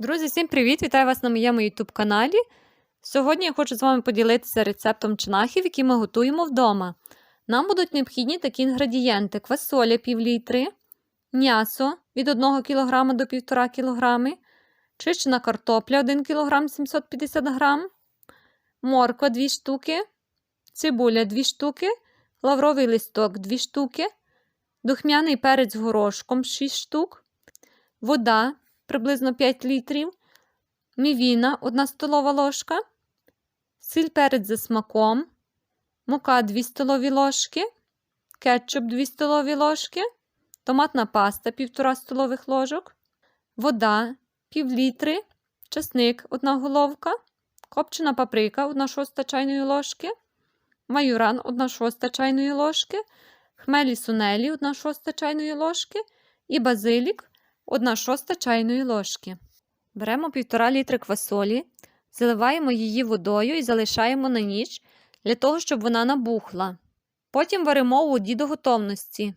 Друзі, всім привіт! Вітаю вас на моєму YouTube каналі. Сьогодні я хочу з вами поділитися рецептом чинахів, які ми готуємо вдома. Нам будуть необхідні такі інгредієнти: квасоля пів літри, м'ясо від 1 кг до 1,5 кг, чищена картопля 1 кг 750 г, морква 2 штуки, цибуля 2 штуки, лавровий листок 2 штуки, духмяний перець горошком 6 штук, вода приблизно 5 літрів, мівіна 1 столова ложка, сіль перець за смаком, мука 2 столові ложки, кетчуп 2 столові ложки, томатна паста 1,5 столових ложок, вода пів літри, часник 1 головка, копчена паприка 1 шоста чайної ложки, маюран 1 шоста чайної ложки, хмелі сунелі 1 шоста чайної ложки і базилік 1 шоста чайної ложки. Беремо 1,5 літри квасолі, заливаємо її водою і залишаємо на ніч для того, щоб вона набухла. Потім варимо у воді до готовності.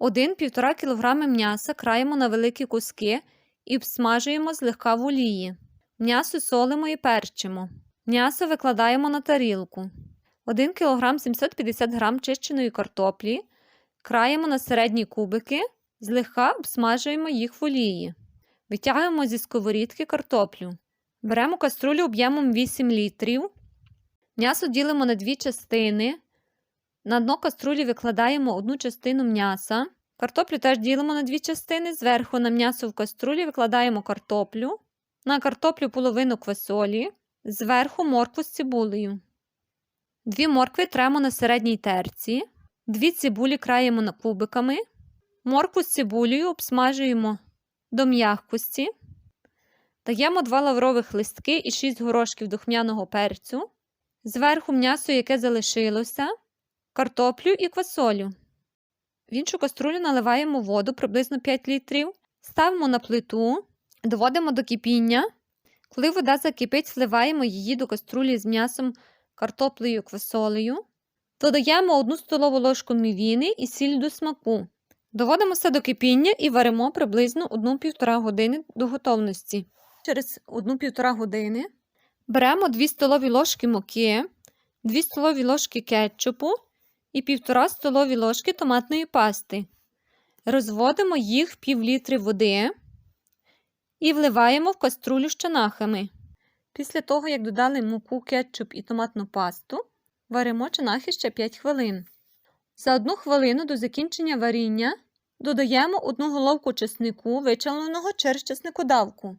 1-1,5 кг м'яса краємо на великі куски і обсмажуємо злегка в олії. М'ясо солимо і перчимо. М'ясо викладаємо на тарілку. 1 кг 750 г чищеної картоплі. Краємо на середні кубики. Злегка обсмажуємо їх в олії. Витягуємо зі сковорідки картоплю. Беремо каструлю об'ємом 8 літрів. М'ясо ділимо на дві частини. На дно каструлі викладаємо одну частину м'яса. Картоплю теж ділимо на дві частини. Зверху на м'ясо в каструлі викладаємо картоплю. На картоплю половину квасолі. Зверху моркву з цибулею. Дві моркви тремо на середній терці. Дві цибулі краємо на кубиками. Моркву з цибулею обсмажуємо до м'якості. Даємо 2 лаврових листки і 6 горошків духмяного перцю. Зверху м'ясо, яке залишилося, картоплю і квасолю. В іншу каструлю наливаємо воду приблизно 5 літрів. Ставимо на плиту, доводимо до кипіння. Коли вода закипить, вливаємо її до каструлі з м'ясом, картоплею квасолею. Додаємо 1 столову ложку мівіни і сіль до смаку. Доводимо все до кипіння і варимо приблизно 1-1,5 години до готовності. Через 1-1,5 години беремо 2 столові ложки муки, 2 столові ложки кетчупу і 1,5 столові ложки томатної пасти. Розводимо їх в пів літри води і вливаємо в каструлю з чанахами. Після того, як додали муку, кетчуп і томатну пасту, варимо чанахи ще 5 хвилин. За одну хвилину до закінчення варіння додаємо одну головку чеснику, вичавленого через чесникодавку,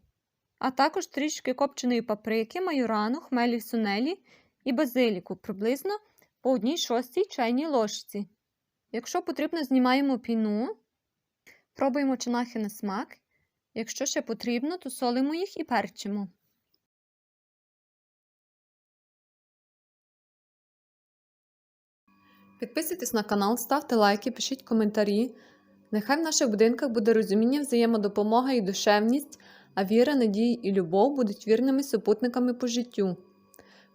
а також трішки копченої паприки, майорану, хмелі сунелі і базиліку приблизно по одній шостій чайній ложці. Якщо потрібно, знімаємо піну, пробуємо чинахи на смак. Якщо ще потрібно, то солимо їх і перчимо. Підписуйтесь на канал, ставте лайки, пишіть коментарі. Нехай в наших будинках буде розуміння, взаємодопомога і душевність, а віра, надія і любов будуть вірними супутниками по життю.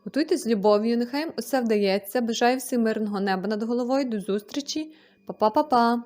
Готуйтесь з любов'ю, нехай їм усе вдається. Бажаю всім мирного неба над головою. До зустрічі, Па-па-па-па!